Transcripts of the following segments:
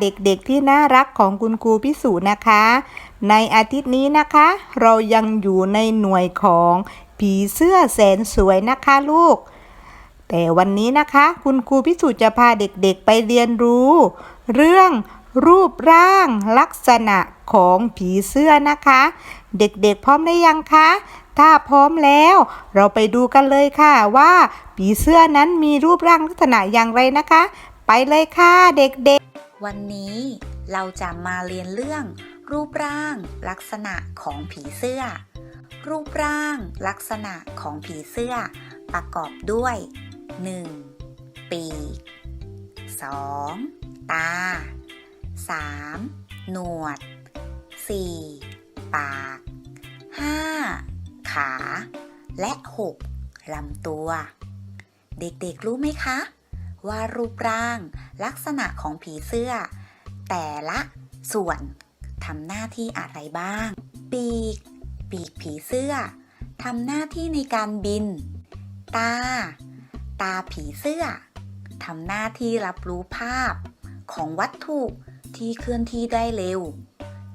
เด็กๆที่น่ารักของคุณครูพิสูจน์นะคะ ในอาทิตย์นี้นะคะ เรายังอยู่ในหน่วยของผีเสื้อแสนสวยนะคะลูก แต่วันนี้นะคะ คุณครูพิสูจน์จะพาเด็กๆไปเรียนรู้ เรื่องรูปร่างลักษณะของผีเสื้อนะคะ เด็กๆพร้อมได้ยังคะ ถ้าพร้อมแล้ว เราไปดูกันเลยค่ะว่าผีเสื้อนั้นมีรูปร่างลักษณะอย่างไรนะคะ ไปเลยค่ะเด็กๆ วันนี้เราจะมาเรียนเรื่อง รูปร่าง ลักษณะของผีเสื้อ รูปร่าง ลักษณะของผีเสื้อ ประกอบด้วย 1. ปีก 2. ตา 3. หนวด 4. ปาก 5. ขา และ 6. ลำตัว เด็กๆรู้ไหมคะ ว่ารูปร่าง ลักษณะของผีเสื้อ แต่ละส่วนทำหน้าที่อะไรบ้าง ปีก ปีกผีเสื้อทำหน้าที่ในการบิน ตา ตาผีเสื้อทำหน้าที่รับรู้ภาพ ของวัตถุที่เคลื่อนที่ได้เร็ว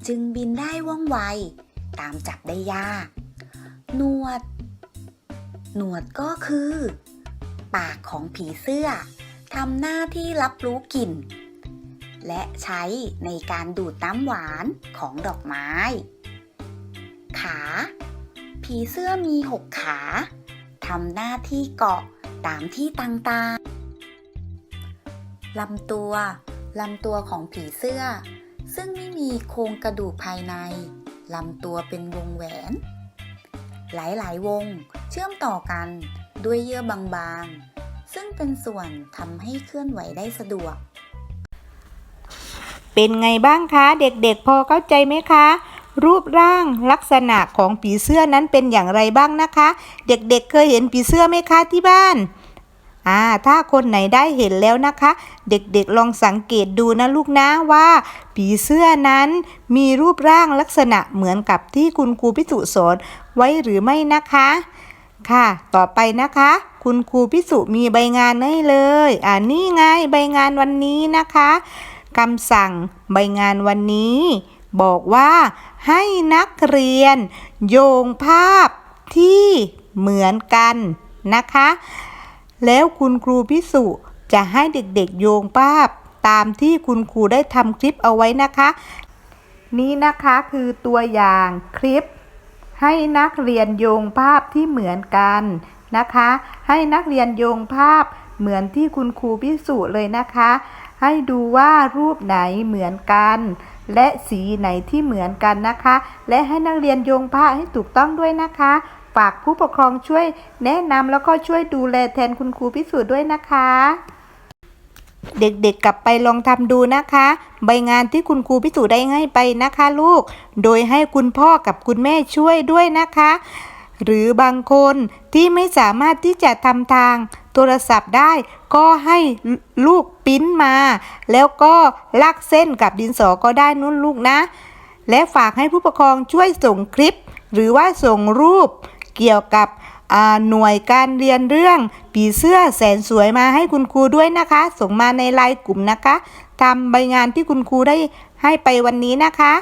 จึงบินได้ว่องไว ตามจับได้ยาก หนวด หนวดก็คือ ปากของผีเสื้อ ทำหน้าที่รับรู้กลิ่น และใช้ในการดูดน้ำหวานของดอกไม้ ขา ผีเสื้อมีหกขาทำหน้าที่เกาะตามที่ต่างๆลำตัวลำตัวของผีเสื้อ ซึ่งไม่มีโครงกระดูกภายในลำตัวเป็นวงแหวน หลายๆ วงเชื่อมต่อกันด้วยเยื่อบางๆ ซึ่งเป็นส่วนทำให้เคลื่อนไหวได้สะดวก เป็นไงบ้างคะเด็กๆพอเข้าใจไหมคะ รูปร่างลักษณะของผีเสื้อนั้นเป็นอย่างไรบ้างนะคะ เด็กๆเเคยเห็นผีเสื้อไหมคะที่บ้านอ่าถ้าคนไหนได้เห็นแล้วนะคะ เด็กๆลองสังเกตดูนะลูกนะว่า ผีเสื้อนั้นมีรูปร่างลักษณะเหมือนกับที่คุณครูพิสุสอนไว้หรือไม่นะคะ ค่ะ ต่อไปนะคะ คุณครูพิสุมีใบงานให้เลย อ่านี่ไงใบงานวันนี้นะคะคำสั่งใบงานวันนี้ บอกว่าให้นักเรียน โยงภาพที่เหมือนกันนะคะ แล้วคุณครูพิสุจะให้เด็กๆโยงภาพตามที่คุณครูได้ทำคลิปเอาไว้นะคะ นี่นะคะคือตัวอย่างคลิป ให้นักเรียนโยงภาพที่เหมือนกันนะคะ ให้นักเรียนโยงภาพเหมือนที่คุณครูพิสูจน์เลยนะคะ ให้ดูว่ารูปไหนเหมือนกัน และสีไหนที่เหมือนกันนะคะ และให้นักเรียนโยงภาพให้ถูกต้องด้วยนะคะ ฝากผู้ปกครองช่วยแนะนำแล้วก็ช่วยดูแลแทนคุณครูพิสูจน์ด้วยนะคะ เด็กๆกลับไปลองทำดูนะคะ ใบงานที่คุณครูพิสูจน์ได้ให้ไปนะคะลูก โดยให้คุณพ่อกับคุณแม่ช่วยด้วยนะคะ หรือบางคนที่ไม่สามารถที่จะทำทางโทรศัพท์ได้ก็ให้ลูกปิ้นมา แล้วก็ลากเส้นกับดินสอก็ได้นุ่นลูกนะ และฝากให้ผู้ปกครองช่วยส่งคลิป หรือว่าส่งรูปเกี่ยวกับ หน่วยการเรียนเรื่องผีเสื้อแสนสวยมาให้คุณครูด้วยนะคะ ส่งมาในไลน์กลุ่มนะคะทำใบงานที่คุณครูได้ให้ไปวันนี้นะคะ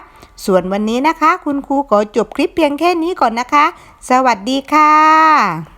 ส่วนวันนี้นะคะ คุณครูขอจบคลิปเพียงแค่นี้ก่อนนะคะ สวัสดีค่ะ